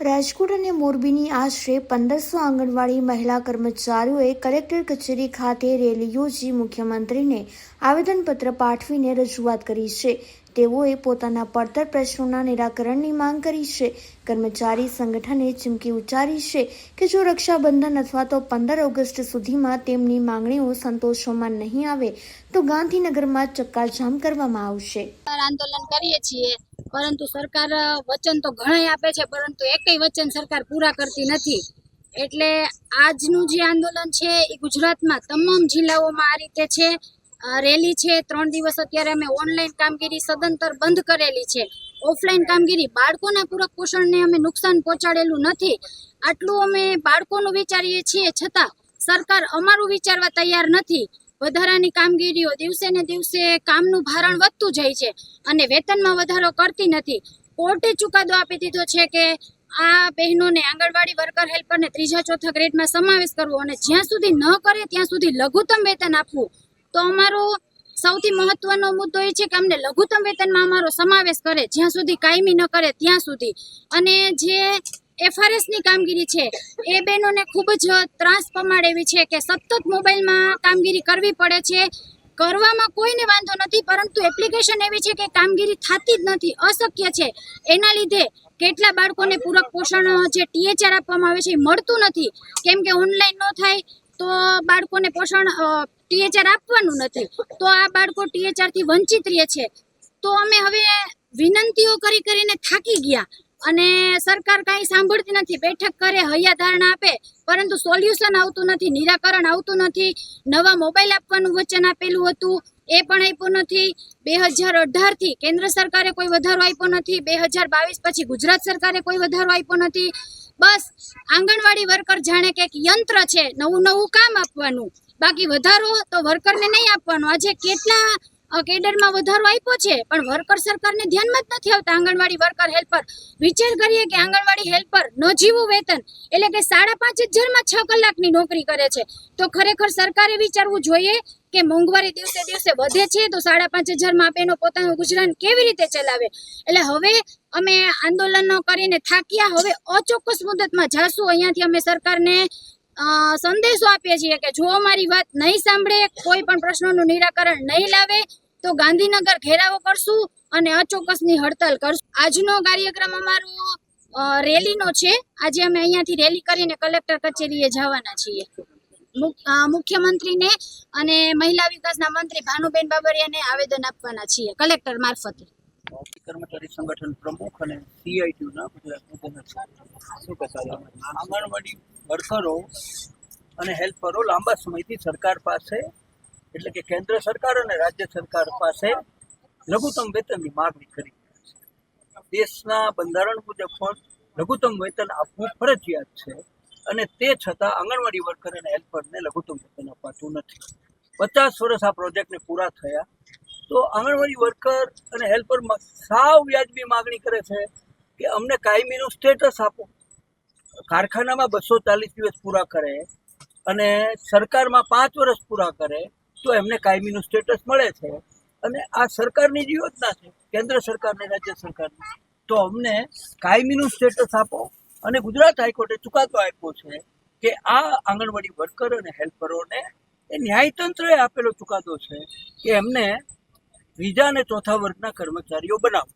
રાજકોટ અને મોરબીની આશરે પંદરસો આંગણવાડી મહિલા કર્મચારીઓએ કલેક્ટર કચેરી ખાતે રેલી યોજી મુખ્યમંત્રીને આવેદનપત્ર પાઠવીને રજૂઆત કરી છે. તેઓએ પોતાના પડતર પ્રશ્નોના નિરાકરણની માંગ કરી છે. કર્મચારી સંગઠને ચીમકી ઉચ્ચારી છે કે જો રક્ષાબંધન અથવા તો પંદર ઓગસ્ટ સુધીમાં તેમની માંગણીઓ સંતોષવામાં નહીં આવે, તો ગાંધીનગરમાં ચક્કાજામ કરવામાં આવશે. આંદોલન કરીએ છીએ. પરંતુ સરકાર વચન તો ઘણાય આપે છે, પરંતુ એકય વચન સરકાર પૂરા કરતી નથી. એટલે આજનું જે આંદોલન છે એ ગુજરાતમાં તમામ જિલ્લાઓમાં આ રીતે છે. રેલી છે, ત્રણ દિવસ અત્યારે અમે ઓનલાઈન કામગીરી સદંતર બંધ કરેલી છે. ઓફલાઈન કામગીરી બાળકોના પૂરક પોષણને અમે નુકસાન પહોંચાડેલું નથી. આટલું અમે બાળકોનું વિચારીએ છીએ, છતાં સરકાર અમારું વિચારવા તૈયાર નથી. વધારાની કામગીરીઓ દિવસે ને દિવસે કામનું ભારણ વધતું જાય છે અને વેતનમાં વધારો કરતી નથી. કોર્ટે ચુકાદો આપી દીધો છે કે આ બહેનોને આંગણવાડી વર્કર હેલ્પરને ત્રીજા, ચોથા ગ્રેડમાં સમાવેશ કરવો અને જ્યાં સુધી ન કરે ત્યાં સુધી લઘુત્તમ વેતન આપવું. તો અમારો સૌથી મહત્વનો મુદ્દો એ છે કે અમને લઘુત્તમ વેતનમાં અમારો સમાવેશ કરે જ્યાં સુધી કાયમી ન કરે ત્યાં સુધી. અને જે એફઆરએસની કામગીરી છે. એ બહેનોને ખૂબ જ ત્રાસ પમાડે એવી છે કે સતત મોબાઈલમાં કામગીરી કરવી પડે છે. કરવામાં કોઈને વાંધો નથી, પરંતુ એપ્લિકેશન એવી છે કે કામગીરી થતી જ નથી, અશક્ય છે. એના લીધે કેટલા બાળકોને પૂરક પોષણ જે ટીએચઆર આપવામાં આવે છે એ મળતું નથી. કેમ કે ઓનલાઈન ન થાય તો બાળકોને પોષણ ટીએચઆર આપવાનું નથી. તો આ બાળકો ટીએચઆરથી વંચિત રહે છે. તો અમે હવે વિનંતીઓ કરી કરીને થાકી ગયા. અને સરકાર કાંઈ સાંભળતી નથી. બેઠક કરે, હૈયા ધારણા આપે, પરંતુ સોલ્યુશન આવતું નથી, નિરાકરણ આવતું નથી. નવા મોબાઈલ આપવાનું વચન આપેલું હતું, એ પણ આપ્યું નથી. બે હજાર અઢારથી કેન્દ્ર સરકારે કોઈ વધારો આપ્યો નથી. બે હજાર બાવીસ પછી ગુજરાત સરકારે કોઈ વધારો આપ્યો નથી. બસ, આંગણવાડી વર્કર જાણે કે યંત્ર છે, નવું નવું કામ આપવાનું. બાકી વધારો તો વર્કરને નહીં આપવાનો. આજે કેટલા કેડરમાં વધારો આપ્યો છે, પણ વર્કર સરકારને ધ્યાનમાં જ નથી આવતા આંગણવાડી વર્કર હેલ્પર. વિચાર કરીએ કે આંગણવાડી હેલ્પર નજીવું વેતન, એટલે કે સાડા પાંચ હજારમાં છ કલાકની નોકરી કરે છે. તો ખરેખર સરકારે વિચારવું જોઈએ કે મોંઘવારી દિવસે દિવસે વધે છે, તો સાડા પાંચ હજારમાં આપે એનો પોતાનું ગુજરાન કેવી રીતે ચલાવે? એટલે હવે અમે આંદોલનો કરીને થાક્યા, હવે અચોક્કસ મુદતમાં જાશું. અહીંયાથી અમે સરકારને સંદેશો આપીએ છીએ કે જો અમારી વાત નહીં સાંભળે, કોઈ પણ પ્રશ્નોનું નિરાકરણ નહીં લાવે, તો ગાંધીનગર ઘેરાવો કરશું અને અચોક્કસની હડતાલ કરશું. આજનો કાર્યક્રમ અમારો રેલીનો છે. આજે અમે અહીંયાથી રેલી કરીને કલેક્ટર કચેરીએ જવાના છીએ. મુખ્યમંત્રીને અને મહિલા વિકાસના મંત્રી ભાનુબેન બાબરિયાને આવેદન આપવાના છીએ. કલેક્ટર મારફતે. કર્મચારી સંગઠન પ્રમુખ અને સીઆઈટીયુના? આંગણવાડી વર્કરો અને હેલ્પરો લાંબા સમયથી સરકાર પાસે, એટલે કે કેન્દ્ર સરકાર અને રાજ્ય સરકાર પાસે લઘુત્તમ વેતનની માગણી કરી છે. દેશના બંધારણ મુજબ પણ લઘુત્તમ વેતન આપવું ફરજિયાત છે અને તે છતાં આંગણવાડી વર્કર અને હેલ્પરને લઘુત્તમ વેતન અપાતું નથી. પચાસ વર્ષ આ પ્રોજેક્ટને પૂરા થયા, તો આંગણવાડી વર્કર અને હેલ્પરમાં સાવ વ્યાજબી માગણી કરે છે કે અમને કાયમીનું સ્ટેટસ આપો. કારખાનામાં બસો ચાલીસ દિવસ પૂરા કરે અને સરકારમાં પાંચ વર્ષ પૂરા કરે, તો એમને કાયમીનું સ્ટેટસ મળે છે. અને આ સરકારની જ યોજના છે. કેન્દ્ર સરકારની, રાજ્ય સરકારની. તો અમને કાયમીનું સ્ટેટસ આપો અને ગુજરાત હાઈકોર્ટે ચુકાદો આપ્યો છે કે આ આંગણવાડી વર્કર અને હેલ્પરોને એ ન્યાયતંત્રએ આપેલો ચુકાદો છે કે એમને ત્રીજા અને ચોથા વર્ગના કર્મચારીઓ બનાવો.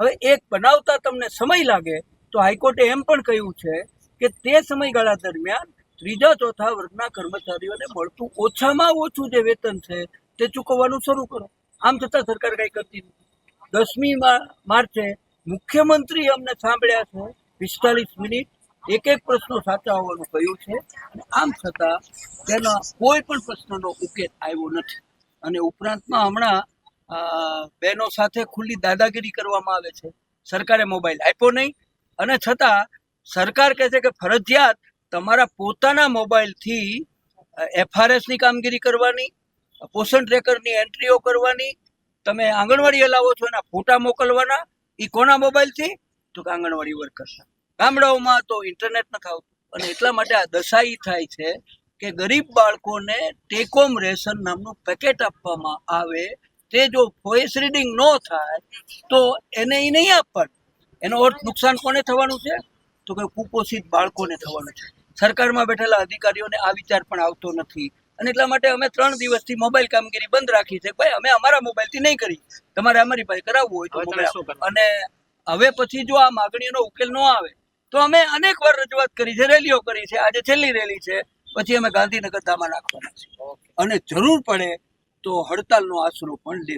હવે એક બનાવતા તમને સમય લાગે તો હાઈકોર્ટે એમ પણ કહ્યું છે કે તે સમયગાળા દરમિયાન ત્રીજા ચોથા વર્ગના કર્મચારીઓને મળતું ઓછામાં ઓછું જે વેતન છે, તે ચૂકવવાનું શરૂ કરો. આમ છતાં સરકાર કંઈ કરતી નથી. દસમી માર્ચે મુખ્યમંત્રી અમને સાંભળ્યા છે, પિસ્તાલીસ મિનિટ એક એક પ્રશ્નો સાચા હોવાનું કહ્યું છે. આમ છતાં તેના કોઈ પણ પ્રશ્નનો ઉકેલ આવ્યો નથી. અને ઉપરાંતમાં હમણાં બહેનો સાથે ખુલ્લી દાદાગીરી કરવામાં આવે છે. સરકારે મોબાઈલ આપ્યો નહીં. અને છતાં સરકાર કહે છે કે ફરજિયાત તમારા પોતાના મોબાઈલથી એફઆરએસની કામગીરી કરવાની, પોષણ ટ્રેકરની એન્ટ્રીઓ કરવાની, તમે આંગણવાડી હલાવો છો એના ફોટા મોકલવાના એ કોના મોબાઈલથી તો કે આંગણવાડી વર્કર્સના ગામડાઓમાં તો ઇન્ટરનેટ નથી આવતું. અને એટલા માટે આ દશાઈ થાય છે કે ગરીબ બાળકોને ટેકોમ રેશન નામનું પેકેટ આપવામાં આવે. તે જો વોઇસ રીડિંગ ન થાય, તો એને એ નહીં આપવાનું. એનો અર્થ નુકસાન કોને થવાનું છે? તો કે કુપોષિત બાળકોને થવાનું છે. સરકારમાં બેઠેલા અધિકારીઓને આ વિચાર પણ આવતો નથી. અને એટલા માટે અમે ત્રણ દિવસથી મોબાઈલ કામગીરી બંધ રાખી છે. ભાઈ અમે અમારા મોબાઈલથી નહીં કરી તમારે અમારી પાસે કરાવવું હોય તો? અને હવે પછી જો આ માગણીઓનો ઉકેલ ન આવે તો અમે અનેક વાર રજૂઆત કરી છે રેલીઓ કરી છે. આજે છેલ્લી રેલી છે. પછી અમે ગાંધીનગર ધામા નાખવાના છે અને જરૂર પડે તો હડતાલનો આશરો પણ લે